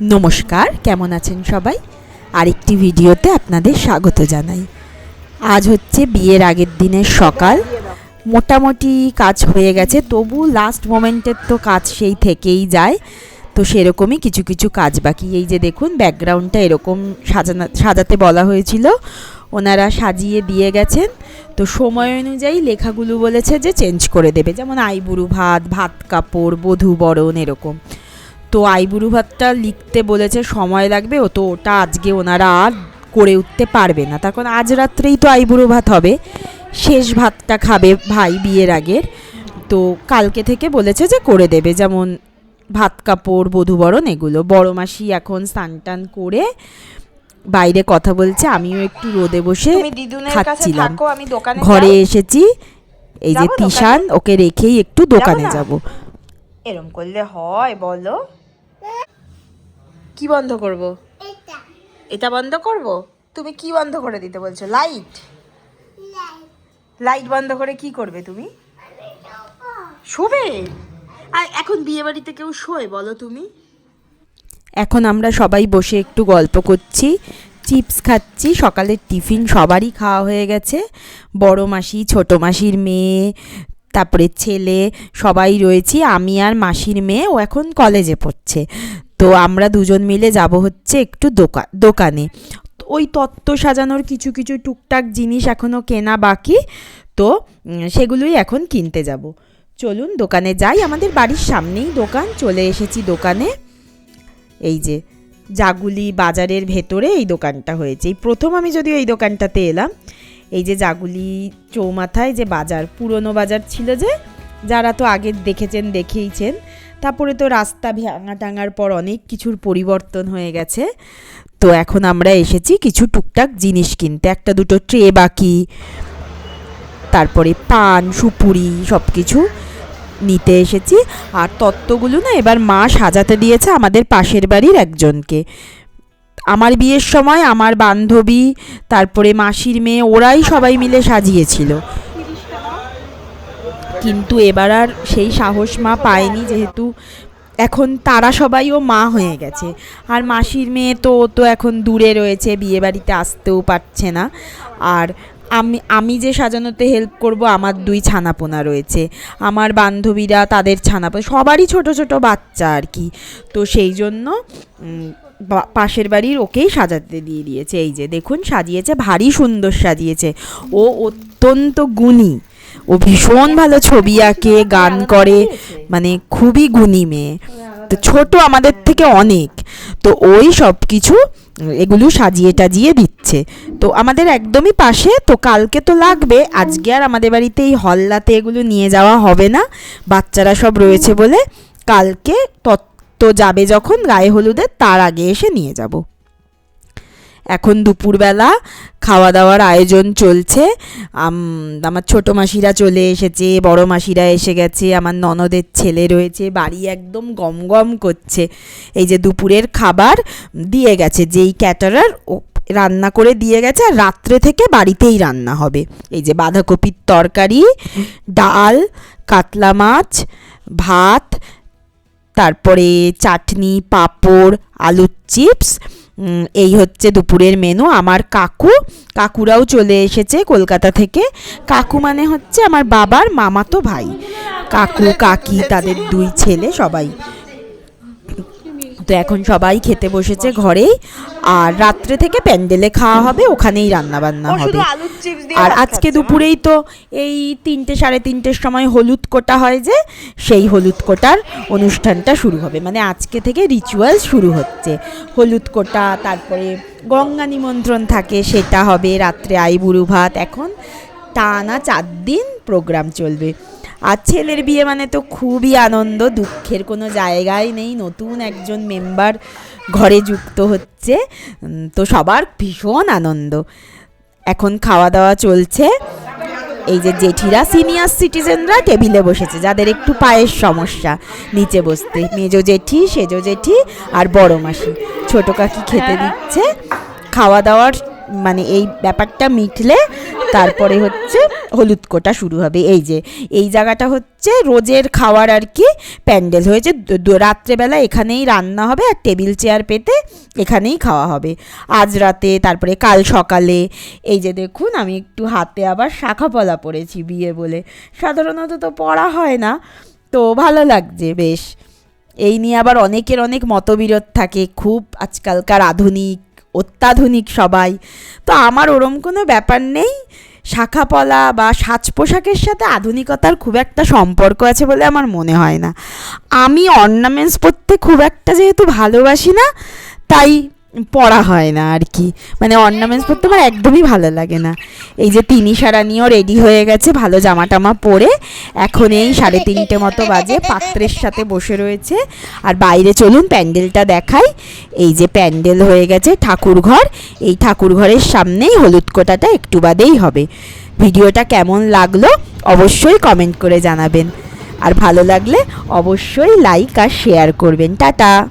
নমস্কার, কেমন আছেন সবাই? আরেকটি ভিডিওতে আপনাদের স্বাগত জানাই। আজ হচ্ছে বিয়ের আগের দিনের সকাল। মোটামুটি কাজ হয়ে গেছে, তবু লাস্ট মোমেন্টের তো কাজ সেই থেকেই যায়। তো সেরকমই কিছু কিছু কাজ বাকি। এই যে দেখুন ব্যাকগ্রাউন্ডটা এরকম সাজানো, সাজাতে বলা হয়েছিল। ওনারা সাজিয়ে দিয়ে গেছেন। তো সময় অনুযায়ী লেখাগুলো বলেছে যে চেঞ্জ করে দেবে। যেমন আইবুড়ু ভাত ভাত কাপড়, বধূ বরণ এরকম। তো আইবুড়ু ভাতটা লিখতে বলেছে সময় লাগবে ও তো ওটা আজকে ওনারা আর করে উঠতে পারবে না। তখন আজ রাত্রেই তো আইবুড়ো ভাত হবে। শেষ ভাতটা খাবে ভাই বিয়ের আগের। তো কালকে থেকে বলেছে যে করে দেবে যেমন ভাত কাপড় বধূবরণ এগুলো। বড় মাসি এখন স্নান টান করে বাইরে কথা বলছে আমিও একটু রোদে বসে খাচ্ছিলাম। থাকো আমি দোকানে ঘরে এসেছি এই যে তিশান ওকে রেখেই একটু দোকানে যাব। এরম করলে হয় বলো। কি বন্ধ করব? এটা। বন্ধ করব? তুমি কি বন্ধ করে দিতে বলছো? লাইট? লাইট। বন্ধ করে কি করবে তুমি? শোবে? আর এখন বিয়ে বাড়িতে কেউ শোয় বলো তুমি? এখন আমরা সবাই বসে একটু গল্প করছি চিপস খাচ্ছি সকালের টিফিন সবারই খাওয়া হয়ে গেছে। বড় মাসি ছোট মাসির মেয়ে তারপরে ছেলে সবাই রয়েছি। আমি আর মাসির মেয়ে ও এখন কলেজে পড়ছে। তো আমরা দুজন মিলে যাব হচ্ছে একটু দোকান। দোকানে ওই তত্ত্ব সাজানোর কিছু কিছু টুকটাক জিনিস এখনও কেনা বাকি। তো সেগুলোই এখন কিনতে যাব। চলুন দোকানে যাই। আমাদের বাড়ির সামনেই দোকান। চলে এসেছি দোকানে। এই যে জাগুলি বাজারের ভেতরে এই দোকানটা হয়েছে। এই প্রথম আমি যদিও এই দোকানটাতে এলাম। এই যে জাগুলি চৌমাথায় যে বাজার, পুরনো বাজার ছিল যে, যারা তো আগে দেখেছেন, দেখেইছেন। তারপরে তো রাস্তা ভাঙা টাঙার পর অনেক কিছুর পরিবর্তন হয়ে গেছে। তো এখন আমরা এসেছি কিছু টুকটাক জিনিস কিনতে। একটা দুটো ট্রে বাকি, তারপরে পান, সুপুরি সব কিছু নিতে এসেছি। আর তত্ত্বগুলো না এবার মা সাজাতে দিয়েছে আমাদের পাশের বাড়ির একজনকে। আমার বিয়ের সময় আমার বান্ধবী, তারপরে মাসির মেয়ে, ওরাই সবাই মিলে সাজিয়েছিল। কিন্তু এবার আর সেই সাহস মা পায়নি যেহেতু এখন তারা সবাইও মা হয়ে গেছে। আর মাসির মেয়ে তো তো এখন দূরে রয়েছে, বিয়ে বাড়িতে আসতেও পারছে না। আর আমি আমি যে সাজানোতে হেল্প করব, আমার দুই ছানাপোনা রয়েছে। আমার বান্ধবীরা তাদের ছানাপোনা সবারই ছোট ছোট বাচ্চা আর কি। তো সেই জন্য পাশের বাড়ির ওকেই সাজাতে দিয়ে দিয়েছে। এই যে দেখুন, সাজিয়েছে, ভারী সুন্দর সাজিয়েছে। ও অত্যন্ত গুণী। ও ভীষণ ভালো ছবি আঁকে, গান করে মানে খুবই গুণী মেয়ে। তো ছোট আমাদের থেকে অনেক। তো ওই সব কিছু এগুলো সাজিয়ে টাজিয়ে দিচ্ছে। তো আমাদের একদমই পাশে, তো কালকে তো লাগবে, আজকে আর আমাদের বাড়িতে এই হল্লাতে এগুলো নিয়ে যাওয়া হবে না। বাচ্চারা সব রয়েছে বলে কালকে তত্ত্ব যাবে যখন গায়ে হলুদের, তার আগে এসে নিয়ে যাব। এখন দুপুরবেলা খাওয়া দাওয়ার আয়োজন চলছে। আমার ছোট মাসিরা চলে এসেছে, বড় মাসিরা এসে গেছে, আমার ননদের ছেলে রয়েছে, বাড়ি একদম গম গম করছে। এই যে দুপুরের খাবার দিয়ে গেছে, যেই ক্যাটারার ও রান্না করে দিয়ে গেছে, আর রাত্রে থেকে বাড়িতেই রান্না হবে। এই যে বাঁধাকপির তরকারি, ডাল, কাতলা মাছ, ভাত, তারপরে চাটনি, পাঁপড়, আলুর চিপস এই হচ্ছে দুপুরের মেনু আমার কাকু, কাকুরাও চলে এসেছে কলকাতা থেকে। কাকু মানে হচ্ছে আমার বাবার মামাতো ভাই। কাকু, কাকি, তাদের দুই ছেলে সবাই। তো এখন সবাই খেতে বসেছে ঘরেই আর রাত্রে থেকে প্যান্ডেলে খাওয়া হবে ওখানেই রান্না বান্না হবে। আর আজকে দুপুরেই তো এই তিনটে সাড়ে তিনটের সময় হলুদ কোটা হয় যে সেই হলুদ কোটার অনুষ্ঠানটা শুরু হবে। মানে আজকে থেকে রিচুয়াল শুরু হচ্ছে। হলুদ কোটা তারপরে গঙ্গা নিমন্ত্রণ থাকে সেটা হবে রাত্রে আইবুড়ু ভাত। এখন টানা চার দিন প্রোগ্রাম চলবে। আর ছেলের বিয়ে মানে তো খুবই আনন্দ দুঃখের কোনো জায়গায় নেই। নতুন একজন মেম্বার ঘরে যুক্ত হচ্ছে তো সবার ভীষণ আনন্দ। এখন খাওয়া দাওয়া চলছে। এই যে জেঠিরা সিনিয়র সিটিজেনরা টেবিলে বসেছে যাদের একটু পায়ের সমস্যা। নিচে বসতে মেজো জেঠি সেজো জেঠি আর বড় মাসি। ছোটো কাকি খেতে দিচ্ছে। খাওয়া দাওয়ার মানে এই ব্যাপারটা মিটলে তারপরে হচ্ছে হলুদ কোটা শুরু হবে। এই যে, এই জায়গাটা হচ্ছে রোজের খাওয়ার আর কি প্যান্ডেল হয়েছে। রাত্রেবেলা এখানেই রান্না হবে আর টেবিল চেয়ার পেতে এখানেই খাওয়া হবে। আজ রাতে, তারপরে কাল সকালে। এই যে দেখুন, আমি একটু হাতে আবার শাখা পলা পরেছি বিয়ে বলে। সাধারণত তো পড়া হয় না, তো ভালো লাগছে বেশ। এই নিয়ে আবার অনেকের অনেক মতবিরোধ থাকে, খুব আজকালকার আধুনিক, অত্যাধুনিক সবাই। তো আমার ওরম কোনো ব্যাপার নেই শাখা পলা বা সাজ পোশাকের সাথে আধুনিকতার খুব একটা সম্পর্ক আছে বলে আমার মনে হয় না। আমি অর্নামেন্টস পরতে খুব একটা যেহেতু ভালোবাসি না, তাই পড়া হয় না আর কি। মানে অর্নামেন্টস পরতে আমার একদমই ভালো লাগে না। এই যে তিনি সারা নিয়েও রেডি হয়ে গেছে, ভালো জামা টামা পরে। এখন এই সাড়ে তিনটে মতো বাজে, পাত্রের সাথে বসে রয়েছে। আর বাইরে চলুন, প্যান্ডেলটা দেখাই। এই যে প্যান্ডেল হয়ে গেছে ঠাকুরঘর এই ঠাকুরঘরের সামনেই হলুদ কোটাটা একটু বাদেই হবে। ভিডিওটা কেমন লাগল অবশ্যই কমেন্ট করে জানাবেন। আর ভালো লাগলে অবশ্যই লাইক আর শেয়ার করবেন। টাটা!